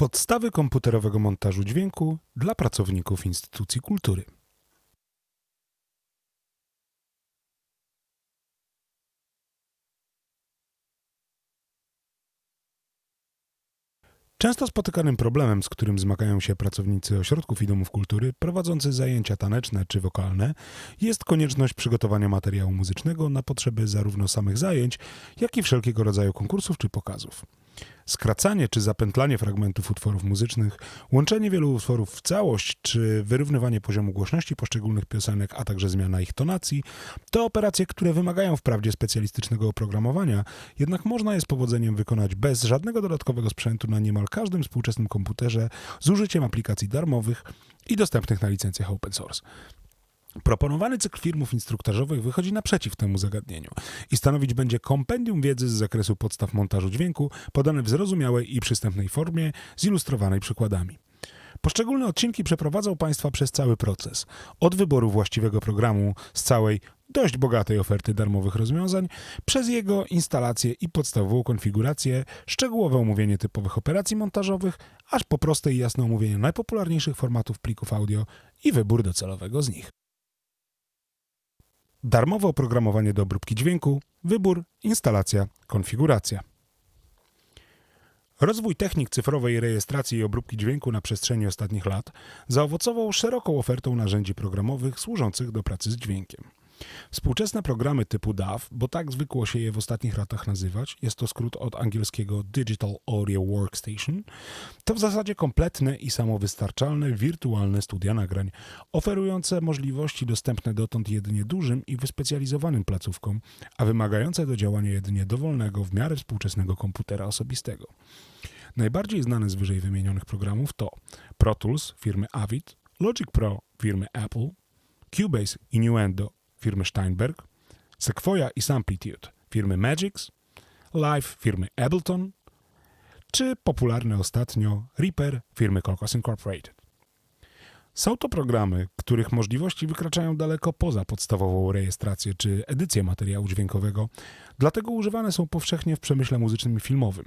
Podstawy komputerowego montażu dźwięku dla pracowników instytucji kultury. Często spotykanym problemem, z którym zmagają się pracownicy ośrodków i domów kultury prowadzący zajęcia taneczne czy wokalne, jest konieczność przygotowania materiału muzycznego na potrzeby zarówno samych zajęć, jak i wszelkiego rodzaju konkursów czy pokazów. Skracanie czy zapętlanie fragmentów utworów muzycznych, łączenie wielu utworów w całość, czy wyrównywanie poziomu głośności poszczególnych piosenek, a także zmiana ich tonacji, to operacje, które wymagają wprawdzie specjalistycznego oprogramowania, jednak można je z powodzeniem wykonać bez żadnego dodatkowego sprzętu na niemal każdym współczesnym komputerze z użyciem aplikacji darmowych i dostępnych na licencjach open source. Proponowany cykl filmów instruktażowych wychodzi naprzeciw temu zagadnieniu i stanowić będzie kompendium wiedzy z zakresu podstaw montażu dźwięku, podane w zrozumiałej i przystępnej formie, zilustrowanej przykładami. Poszczególne odcinki przeprowadzą Państwa przez cały proces. Od wyboru właściwego programu z całej dość bogatej oferty darmowych rozwiązań, przez jego instalację i podstawową konfigurację, szczegółowe omówienie typowych operacji montażowych, aż po proste i jasne omówienie najpopularniejszych formatów plików audio i wybór docelowego z nich. Darmowe oprogramowanie do obróbki dźwięku, wybór, instalacja, konfiguracja. Rozwój technik cyfrowej rejestracji i obróbki dźwięku na przestrzeni ostatnich lat zaowocował szeroką ofertą narzędzi programowych służących do pracy z dźwiękiem. Współczesne programy typu DAW, bo tak zwykło się je w ostatnich latach nazywać, jest to skrót od angielskiego Digital Audio Workstation, to w zasadzie kompletne i samowystarczalne wirtualne studia nagrań, oferujące możliwości dostępne dotąd jedynie dużym i wyspecjalizowanym placówkom, a wymagające do działania jedynie dowolnego, w miarę współczesnego komputera osobistego. Najbardziej znane z wyżej wymienionych programów to Pro Tools firmy Avid, Logic Pro firmy Apple, Cubase Innuendo firmy Steinberg, Sequoia i Samplitude firmy Magix, Live firmy Ableton, czy popularne ostatnio Reaper firmy Cocos Incorporated. Są to programy, których możliwości wykraczają daleko poza podstawową rejestrację czy edycję materiału dźwiękowego, dlatego używane są powszechnie w przemyśle muzycznym i filmowym.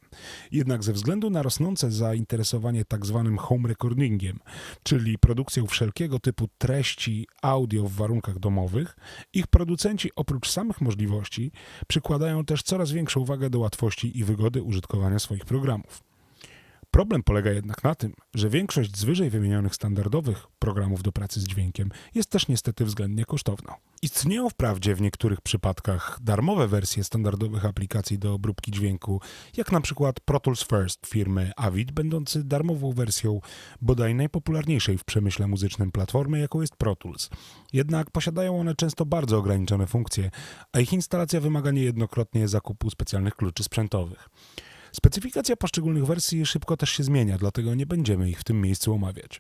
Jednak ze względu na rosnące zainteresowanie tzw. Tak home recordingiem, czyli produkcją wszelkiego typu treści audio w warunkach domowych, ich producenci oprócz samych możliwości przykładają też coraz większą wagę do łatwości i wygody użytkowania swoich programów. Problem polega jednak na tym, że większość z wyżej wymienionych standardowych programów do pracy z dźwiękiem jest też niestety względnie kosztowna. Istnieją wprawdzie w niektórych przypadkach darmowe wersje standardowych aplikacji do obróbki dźwięku, jak na przykład Pro Tools First firmy Avid, będący darmową wersją bodaj najpopularniejszej w przemyśle muzycznym platformy, jaką jest Pro Tools. Jednak posiadają one często bardzo ograniczone funkcje, a ich instalacja wymaga niejednokrotnie zakupu specjalnych kluczy sprzętowych. Specyfikacja poszczególnych wersji szybko też się zmienia, dlatego nie będziemy ich w tym miejscu omawiać.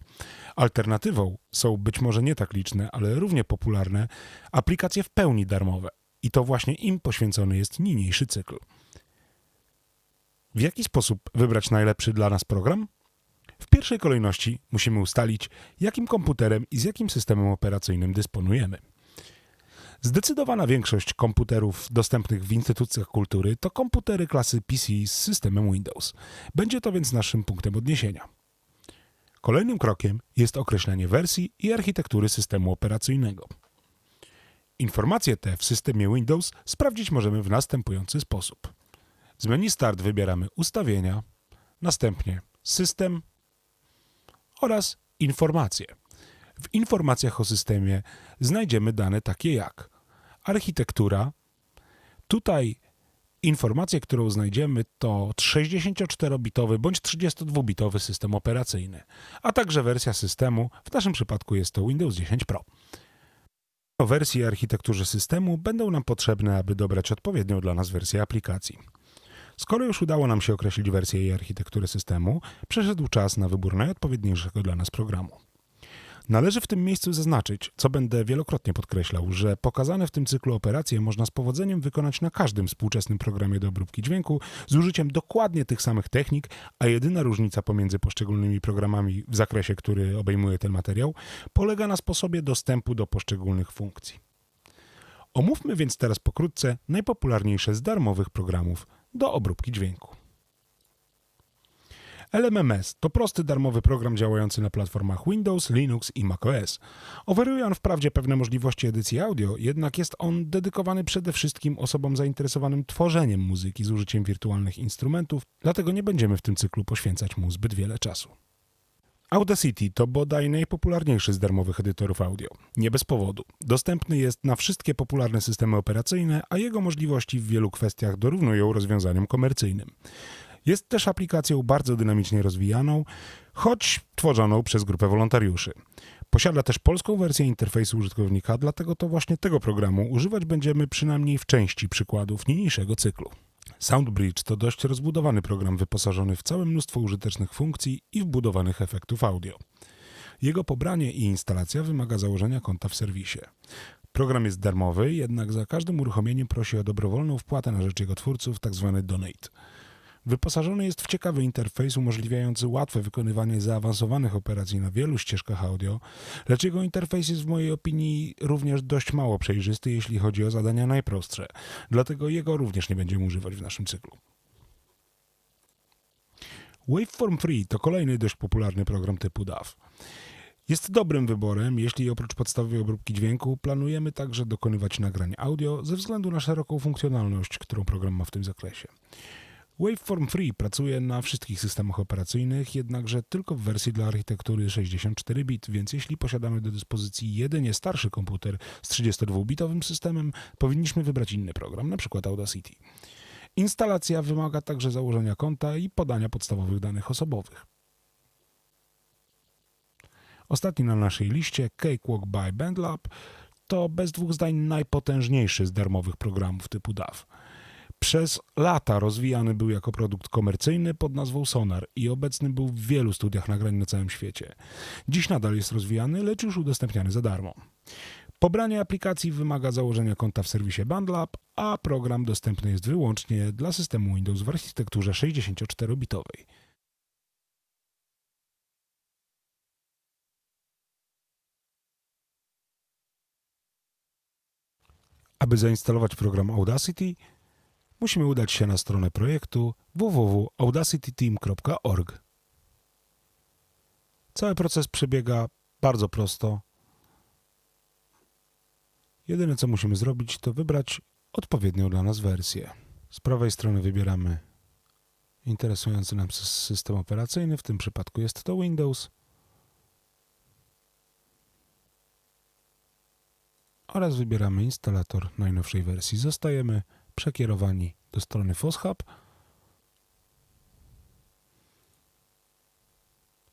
Alternatywą są być może nie tak liczne, ale równie popularne aplikacje w pełni darmowe. I to właśnie im poświęcony jest niniejszy cykl. W jaki sposób wybrać najlepszy dla nas program? W pierwszej kolejności musimy ustalić, jakim komputerem i z jakim systemem operacyjnym dysponujemy. Zdecydowana większość komputerów dostępnych w instytucjach kultury to komputery klasy PC z systemem Windows. Będzie to więc naszym punktem odniesienia. Kolejnym krokiem jest określenie wersji i architektury systemu operacyjnego. Informacje te w systemie Windows sprawdzić możemy w następujący sposób. Z menu Start wybieramy Ustawienia, następnie System oraz Informacje. W informacjach o systemie znajdziemy dane takie jak architektura. Tutaj informację, którą znajdziemy, to 64-bitowy bądź 32-bitowy system operacyjny, a także wersja systemu, w naszym przypadku jest to Windows 10 Pro. O wersji architekturze systemu będą nam potrzebne, aby dobrać odpowiednią dla nas wersję aplikacji. Skoro już udało nam się określić wersję i architekturę systemu, przeszedł czas na wybór najodpowiedniejszego dla nas programu. Należy w tym miejscu zaznaczyć, co będę wielokrotnie podkreślał, że pokazane w tym cyklu operacje można z powodzeniem wykonać na każdym współczesnym programie do obróbki dźwięku z użyciem dokładnie tych samych technik, a jedyna różnica pomiędzy poszczególnymi programami w zakresie, który obejmuje ten materiał, polega na sposobie dostępu do poszczególnych funkcji. Omówmy więc teraz pokrótce najpopularniejsze z darmowych programów do obróbki dźwięku. LMMS to prosty darmowy program działający na platformach Windows, Linux i macOS. Oferuje on wprawdzie pewne możliwości edycji audio, jednak jest on dedykowany przede wszystkim osobom zainteresowanym tworzeniem muzyki z użyciem wirtualnych instrumentów, dlatego nie będziemy w tym cyklu poświęcać mu zbyt wiele czasu. Audacity to bodaj najpopularniejszy z darmowych edytorów audio. Nie bez powodu. Dostępny jest na wszystkie popularne systemy operacyjne, a jego możliwości w wielu kwestiach dorównują rozwiązaniom komercyjnym. Jest też aplikacją bardzo dynamicznie rozwijaną, choć tworzoną przez grupę wolontariuszy. Posiada też polską wersję interfejsu użytkownika, dlatego to właśnie tego programu używać będziemy przynajmniej w części przykładów niniejszego cyklu. SoundBridge to dość rozbudowany program wyposażony w całe mnóstwo użytecznych funkcji i wbudowanych efektów audio. Jego pobranie i instalacja wymaga założenia konta w serwisie. Program jest darmowy, jednak za każdym uruchomieniem prosi o dobrowolną wpłatę na rzecz jego twórców, tzw. Tak donate. Wyposażony jest w ciekawy interfejs umożliwiający łatwe wykonywanie zaawansowanych operacji na wielu ścieżkach audio, lecz jego interfejs jest w mojej opinii również dość mało przejrzysty, jeśli chodzi o zadania najprostsze. Dlatego jego również nie będziemy używać w naszym cyklu. Waveform Free to kolejny dość popularny program typu DAW. Jest dobrym wyborem, jeśli oprócz podstawowej obróbki dźwięku planujemy także dokonywać nagrań audio ze względu na szeroką funkcjonalność, którą program ma w tym zakresie. Waveform Free pracuje na wszystkich systemach operacyjnych, jednakże tylko w wersji dla architektury 64-bit, więc jeśli posiadamy do dyspozycji jedynie starszy komputer z 32-bitowym systemem, powinniśmy wybrać inny program, np. Audacity. Instalacja wymaga także założenia konta i podania podstawowych danych osobowych. Ostatni na naszej liście, Cakewalk by BandLab, to bez dwóch zdań najpotężniejszy z darmowych programów typu DAW. Przez lata rozwijany był jako produkt komercyjny pod nazwą Sonar i obecny był w wielu studiach nagrań na całym świecie. Dziś nadal jest rozwijany, lecz już udostępniany za darmo. Pobranie aplikacji wymaga założenia konta w serwisie BandLab, a program dostępny jest wyłącznie dla systemu Windows w architekturze 64-bitowej. Aby zainstalować program Audacity, musimy udać się na stronę projektu www.audacityteam.org. Cały proces przebiega bardzo prosto. Jedyne co musimy zrobić, to wybrać odpowiednią dla nas wersję. Z prawej strony wybieramy interesujący nam system operacyjny, w tym przypadku jest to Windows. Oraz wybieramy instalator najnowszej wersji. Zostajemy przekierowani do strony FOSHUB,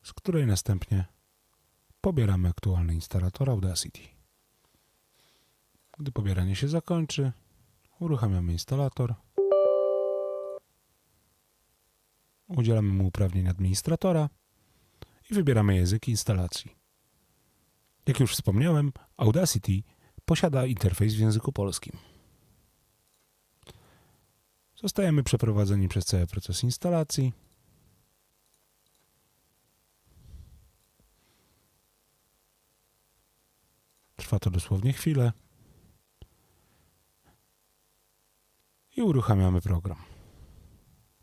z której następnie pobieramy aktualny instalator Audacity. Gdy pobieranie się zakończy, uruchamiamy instalator, udzielamy mu uprawnień administratora i wybieramy język instalacji. Jak już wspomniałem, Audacity posiada interfejs w języku polskim. Zostajemy przeprowadzeni przez cały proces instalacji. Trwa to dosłownie chwilę. I uruchamiamy program.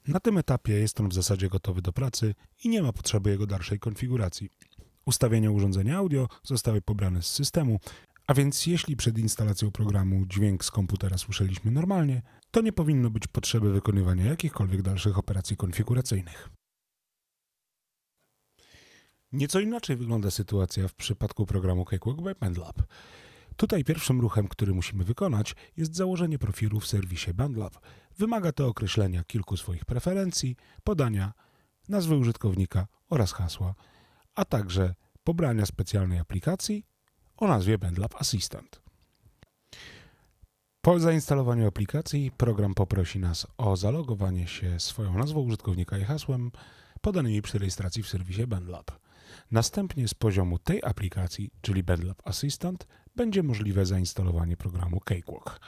Na tym etapie jest on w zasadzie gotowy do pracy i nie ma potrzeby jego dalszej konfiguracji. Ustawienia urządzenia audio zostały pobrane z systemu, a więc jeśli przed instalacją programu dźwięk z komputera słyszeliśmy normalnie, to nie powinno być potrzeby wykonywania jakichkolwiek dalszych operacji konfiguracyjnych. Nieco inaczej wygląda sytuacja w przypadku programu Cakewalk by BandLab. Tutaj pierwszym ruchem, który musimy wykonać, jest założenie profilu w serwisie BandLab. Wymaga to określenia kilku swoich preferencji, podania nazwy użytkownika oraz hasła, a także pobrania specjalnej aplikacji o nazwie BandLab Assistant. Po zainstalowaniu aplikacji program poprosi nas o zalogowanie się swoją nazwą użytkownika i hasłem podanymi przy rejestracji w serwisie BandLab. Następnie z poziomu tej aplikacji, czyli BandLab Assistant, będzie możliwe zainstalowanie programu Cakewalk.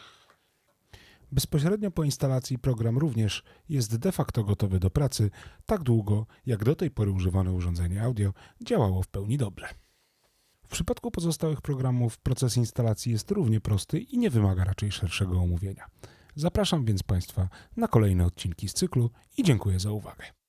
Bezpośrednio po instalacji program również jest de facto gotowy do pracy tak długo, jak do tej pory używane urządzenie audio działało w pełni dobrze. W przypadku pozostałych programów proces instalacji jest równie prosty i nie wymaga raczej szerszego omówienia. Zapraszam więc Państwa na kolejne odcinki z cyklu i dziękuję za uwagę.